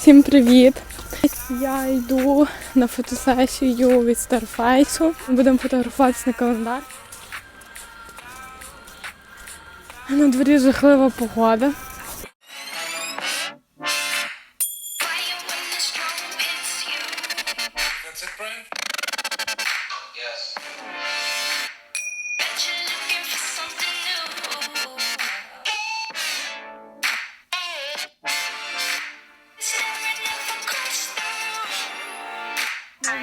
Всім привіт! Я йду на фотосесію від Starface. Будемо фотографуватися на календар. На дворі жахлива погода.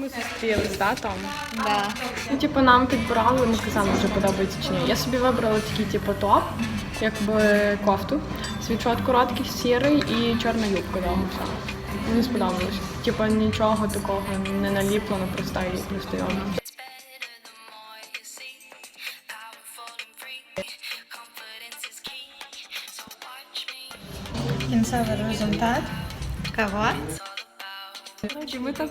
Ми зустрілись, да, там? Да. Ну, типу, нам підбирали, ми казали, вже подобається чи ні. Я собі вибрала такий, типу, топ, якби кофту, світшот короткий, сірий і чорна юбка довга вся. Мені сподобалось. Типу, нічого такого не наліплено, просто і просто його. Кінцевий результат. Кого? Чи ми так.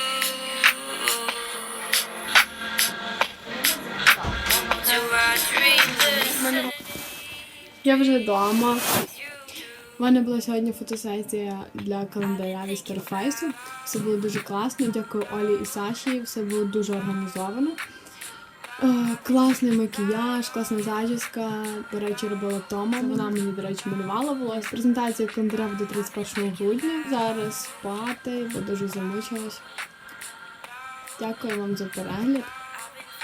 Я вже вдома. У мене була сьогодні фотосесія для календаря від Старфейсу. Все було дуже класно. Дякую Олі і Саші. Все було дуже організовано. Е, класний макіяж, класна зачіска. До речі, робила Тома. Вона мені, до речі, малювала волосся. Презентація календаря буде 31 грудня. Зараз спати, бо дуже замучилась. Дякую вам за перегляд.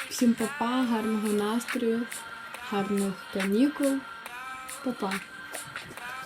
Всім папа, гарного настрою, гарних канікул. Па-па.